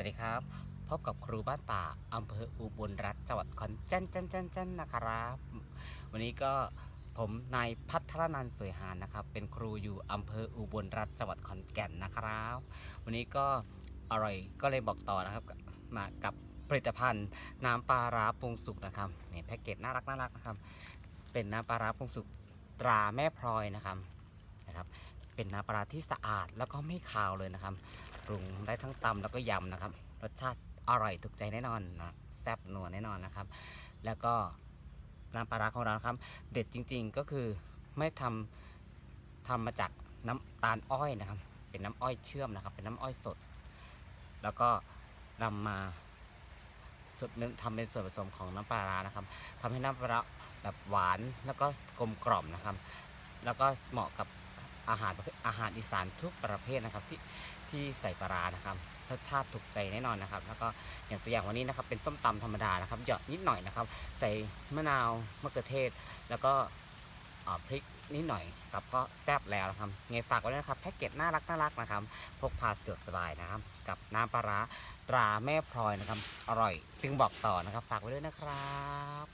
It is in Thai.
วัสดีครับ พบกับครูบ้านป่าอำเภออุบลรัฐจังหวัดขอนแก่นจันจันจันนะครับ วันนี้ก็ผมนายพัทรนันสวยหานนะครับ เป็นครูอยู่อำเภออุบลรัฐจังหวัดขอนแก่นนะครับ วันนี้ก็อร่อยก็เลยบอกต่อนะครับมากับผลิตภัณฑ์น้ำปลาร้าปรุงสุกนะครับนี่แพ็กเกจน่ารักน่ารักนะครับ เป็นน้ำปลาร้าปรุงสุกตราแม่พลอยนะครับนะครับ เป็นน้ำปลาที่สะอาดแล้วก็ไม่คาวเลยนะครับ ปรุงได้ทั้งตำแล้วก็ยำนะครับ รสชาติอร่อยถูกใจแน่นอนนะแซ่บนัวแน่นอนนะครับ แล้วก็น้ำปลาร้าของเรานะครับ เด็ดจริง ๆก็คือไม่ทำทำมาจากน้ำตาลอ้อยนะครับ เป็นน้ำอ้อยเชื่อมนะครับ เป็นน้ำอ้อยสด แล้วก็นำมาสุดทำเป็นส่วนผสมของน้ำปลาร้านะครับทำให้น้ำปลาแบบหวานแล้วก็กลมกล่อมนะครับ แล้วก็เหมาะกับ อาหารอาหารอีสานทุกประเภทนะครับที่ที่ใส่ปลานะครับรสชาติถูกใจแน่นอนนะครับ แล้วก็อย่างตัวอย่างวันนี้นะครับเป็นส้มตำธรรมดานะครับหยอดนิดหน่อยนะครับ ใส่มะนาวมะเขือเทศ แล้วก็พริกนิดหน่อยครับก็แซ่บแล้วนะครับไงฝากไว้ด้วยนะครับแพ็กเกจน่ารักน่ารักนะครับพกพาสะดวกสบายนะครับ กับน้ำปลาร้าตราแม่พลอยนะครับ อร่อย จึงบอกต่อนะครับ ฝากไว้ด้วยนะครับ